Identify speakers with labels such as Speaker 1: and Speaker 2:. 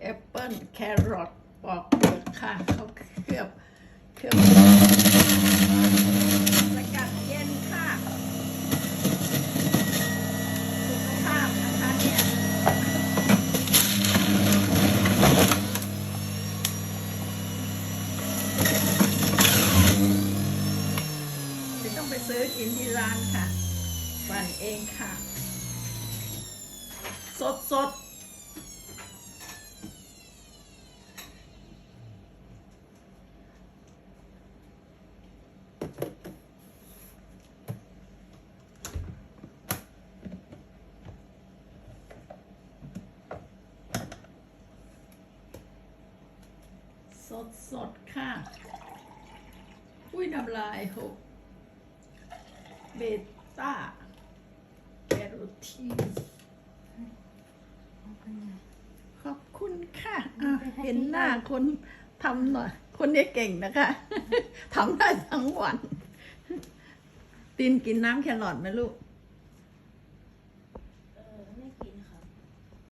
Speaker 1: แอปเปิ้ลแครอทปอกเปลือกค่ะเขาเคลือบเคลือบสกัดเย็นค่ะสุขภาพนะคะเนี่ยไม่ต้องไปซื้อกินที่ร้านค่ะปั่นเองค่ะ สดสด สดสดค่ะ อุ้ยน้ำลายหก เบต้าแคโรทีนขอบคุณค่ะอะเห็นหน้าคนทำหน่อย คนนี้เก่งนะคะทำได้ทั้งวัน ตินกินน้ำแครอทไหมลูก